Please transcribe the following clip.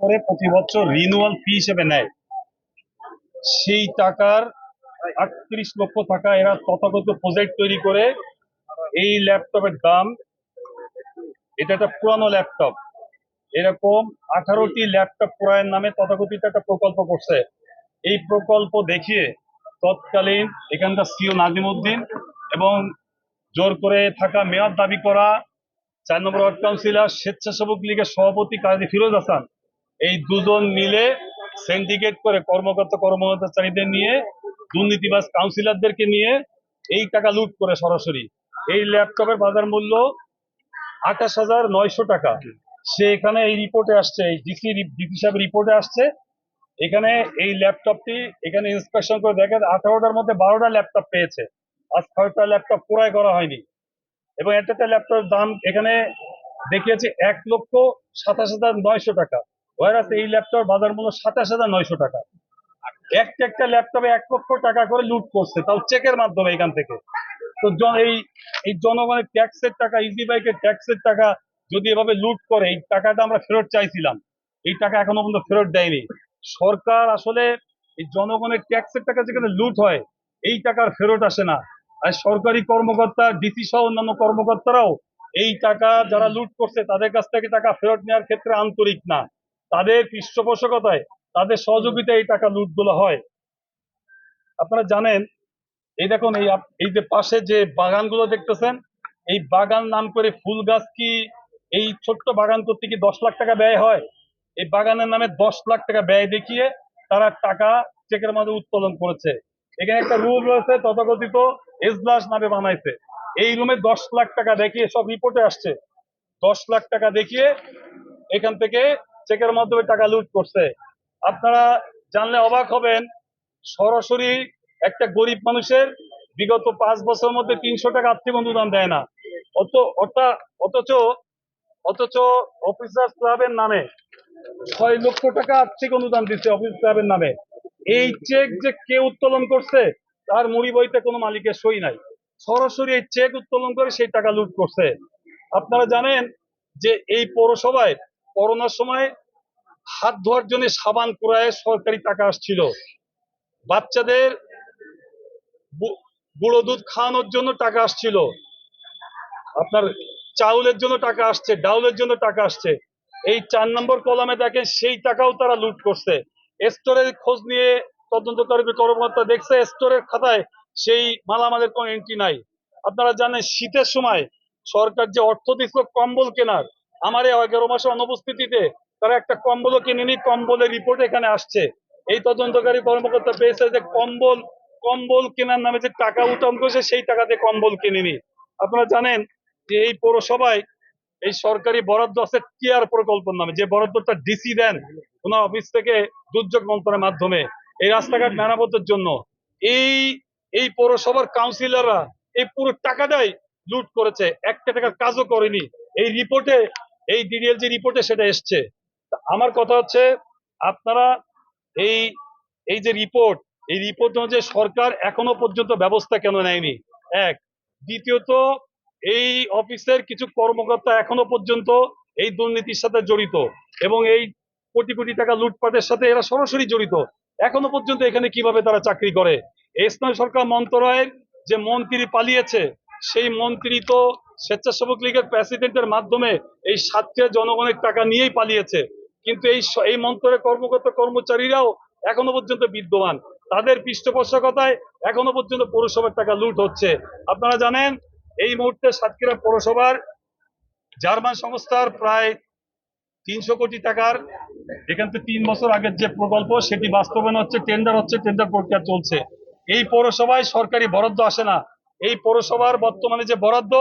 করে প্রতি বছর রিনুয়াল ফি হিসেবে নেয়। সেই টাকার আটত্রিশ লক্ষ টাকা এরা তথাগত প্রজেক্ট তৈরি করে এই ল্যাপটপের দাম, এটা একটা পুরানো ল্যাপটপ। এরকম আঠারোটি ল্যাপটপ ক্রয়ের নামে তথাকথিত একটা প্রকল্প করছে। এই প্রকল্প দেখিয়ে তৎকালীন এখানকার সিও নাজিম উদ্দিন এবং জোর করে থাকা মেয়াদ দাবি করা চার নম্বর ওয়ার্ড কাউন্সিলর, স্বেচ্ছাসেবক লীগের সভাপতি কাজী ফিরোজ হাসান এই দুজন মিলে সিন্ডিকেট করে কর্মকর্তা কর্মচারীদের নিয়ে, দুর্নীতিবাজ কাউন্সিলরদেরকে নিয়ে এই টাকা লুট করে সরাসরি। এই ল্যাপটপের বাজার মূল্য আঠাশ হাজার নয়শো টাকা। সে এখানে এই রিপোর্টে আসছে, এই ডিসি ডিসি সাহেব রিপোর্টে আসছে। এখানে এই ল্যাপটপটি এখানে ইন্সপেকশন করে দেখেন, আঠারোটার মধ্যে বারোটা ল্যাপটপ পেয়েছে। আজ ছয়টা ল্যাপটপ ক্রয় করা হয়নি। এবং একটা একটা ল্যাপটপের দাম এখানে দেখিয়েছে এক লক্ষ সাতাশ হাজার নয়শো টাকা। ওয়ারাস এই ল্যাপটপ বাজার মূল্য সাতাশ হাজার নয়শো টাকা। একটা একটা ল্যাপটপে এক লক্ষ টাকা করে লুট করছে, তাও চেকের মাধ্যমে এখান থেকে। তো এই এই জনগণের ট্যাক্সের টাকা ইজি বাইকের ট্যাক্সের টাকা যদি এভাবে লুট করে, এই টাকাটা আমরা ফেরত চাইছিলাম। এই টাকা এখনও পর্যন্ত ফেরত দেয়নি। সরকার আসলে এই জনগণের ট্যাক্সের টাকা যেখানে লুট হয়, এই টাকার ফেরত আসে না। আর সরকারি কর্মকর্তা ডিসি সহ অন্যান্য কর্মকর্তারাও এই টাকা যারা লুট করছে, তাদের কাছ থেকে টাকা ফেরত নেওয়ার ক্ষেত্রে আন্তরিক না। তাদের পৃষ্ঠপোষকতায়, তাদের সহযোগিতায় এই টাকা লুটগুলো হয়। আপনারা জানেন, এই দেখুন, এই এই যে পাশে যে বাগানগুলো দেখতেছেন, এই বাগান নাম করে ফুল গাছ কি এই ছোট্ট বাগান করতে কি দশ লাখ টাকা ব্যয় হয়? এই বাগানের নামে দশ লাখ টাকা ব্যয় দেখিয়ে তারা টাকা চেকের মাঝে উত্তোলন করেছে। এখানে একটা রুম রয়েছে, তথাকথিত এজলাস নামে বানাইছে। এই রুমে দশ লাখ টাকা দেখিয়ে সব রিপোর্টে আসছে। দশ লাখ টাকা দেখিয়ে এখান থেকে চেকের মাধ্যমে টাকা লুট করছে। আপনারা জানলে অবাক হবেন, সরাসরি একটা গরিব মানুষের বিগত পাঁচ বছরের মধ্যে তিনশো টাকা আর্থিক অনুদান দেয় না। অত অথচ অথচ অফিসার ক্লাবের নামে ছয় লক্ষ টাকা আর্থিক অনুদান দিচ্ছে অফিস ক্লাবের নামে। এই চেক যে কে উত্তোলন করছে, তার মুড়ি বইতে কোনো মালিকের সই নাই। সরাসরি এই চেক উত্তোলন করে সেই টাকা লুট করছে। আপনারা জানেন যে এই পৌরসভায় করোনার সময় হাত ধোয়ার জন্য সাবান কুড়ায় সরকারি টাকা আসছিল। বাচ্চাদের গুঁড়ো দুধ খাওয়ানোর জন্য টাকা আসছিল। আপনার চাউলের জন্য টাকা আসছে, ডাউলের জন্য টাকা আসছে। এই চার নম্বর কলামে দেখেন, সেই টাকাও তারা লুট করছে। স্টোরের খোঁজ নিয়ে তদন্তকারী কর্মকর্তা দেখছে, স্টোরের খাতায় সেই মালামালের কোনো এন্ট্রি নাই। আপনারা জানেন, শীতের সময় সরকার যে অর্থ দিচ্ছিল কম্বল কেনার, আমার এগারো মাসে অনুপস্থিতিতে তারা একটা কম্বলও কিনেনি কম্বলের রিপোর্ট এখানে আসছে। এই তদন্তকারী কর্মকর্তা পেয়েছে যে কম্বল কম্বল কেনার নামে যে টাকা উঠান করেছে, সেই টাকাতে কম্বল কিনে কিনেনি আপনারা জানেন যে এই পৌরসভায় এই সরকারি বরাদ্দ আছে টিআর প্রকল্পের নামে। যে বরাদ্দটা ডিসি দেন, ওনার অফিস থেকে দুর্যোগ মন্ত্রণের মাধ্যমে এই রাস্তাঘাট মেরামতের জন্য। এই এই পৌরসভার কাউন্সিলররা এই পুরো টাকাটাই লুট করেছে। একটা টাকার কাজও করেনি। এই রিপোর্টে এই ডিডিএল যে রিপোর্টে সেটা এসছে। আমার কথা হচ্ছে, আপনারা এই এই যে রিপোর্ট এই রিপোর্ট অনুযায়ী সরকার এখনও পর্যন্ত ব্যবস্থা কেন নেয়নি? এক। দ্বিতীয়ত, এই অফিসের কিছু কর্মকর্তা এখনও পর্যন্ত এই দুর্নীতির সাথে জড়িত এবং এই কোটি কোটি টাকা লুটপাটের সাথে এরা সরাসরি জড়িত। এখনও পর্যন্ত এখানে কীভাবে তারা চাকরি করে? স্থানীয় সরকার মন্ত্রণালয়ের যে মন্ত্রী পালিয়েছে, সেই মন্ত্রী তো স্বেচ্ছাসেবক লীগের প্রেসিডেন্টের মাধ্যমে এই সাতকে জনগণের টাকা নিয়েই পালিয়েছে। কিন্তু এই এই মন্ত্রের কর্মকর্তা কর্মচারীরাও এখনও পর্যন্ত বিদ্যমান। তাদের পৃষ্ঠপোষকতায় এখনও পর্যন্ত পৌরসভার টাকা লুট হচ্ছে। আপনারা জানেন, এই মুহূর্তে সাতক্ষীরা পৌরসভার জার্মান সংস্থার প্রায় তিনশো কোটি টাকার এখান থেকে তিন বছর আগের যে প্রকল্প, সেটি বাস্তবায়ন হচ্ছে টেন্ডার হচ্ছে টেন্ডার প্রক্রিয়া চলছে। এই পৌরসভায় সরকারি বরাদ্দ আসে না। এই পৌরসভার বর্তমানে যে বরাদ্দ